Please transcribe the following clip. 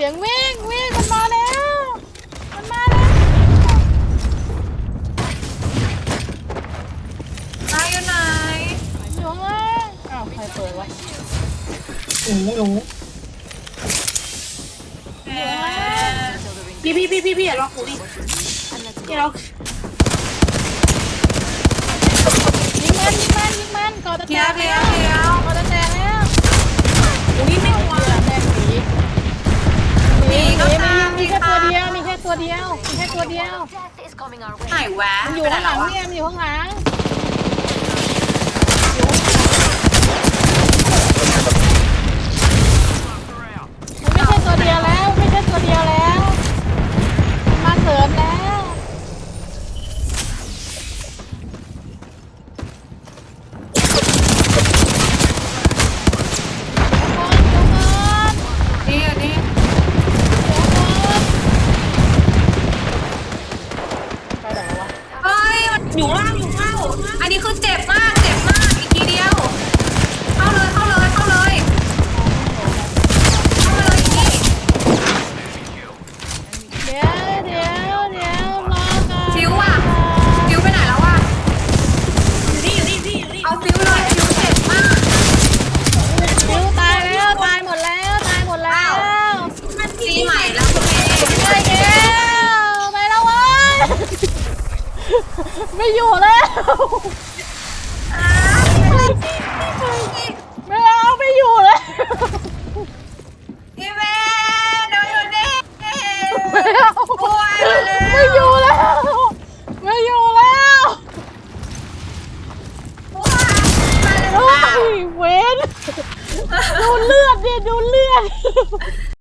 เสียงวิ่งวิ่งมันมาแล้ว มันมาแล้วนายอยู่ไหนอยู่ข้างล่างอ้าวใครเปิดวะอืมไม่รู้แหมพี่พี่พี่พี่พี่อย่าล็อกกูดิพี่ล็อก เดียวมีแค่ตัวเดียว Death is coming our way. ไหนแวะมันอยู่ไปไหนข้างหลัแล้วงวะเนี่ยมันอยู่ข้างหลัง ยมันอยู่ล่างอยู่เข้าอันนี้คือเจ็บมาก ไม่อยู่แล้วอ้าวไม่เอาไม่อยู่แล้วพี่แม่เดี๋ยวอยู่นี่ไม่เอาโอ้ยมาแล้วไม่อยู่แล้วไม่อยู่แล้วว้าวมาแล้วเฮ้ยเวนดูเลือดดิดูเลือด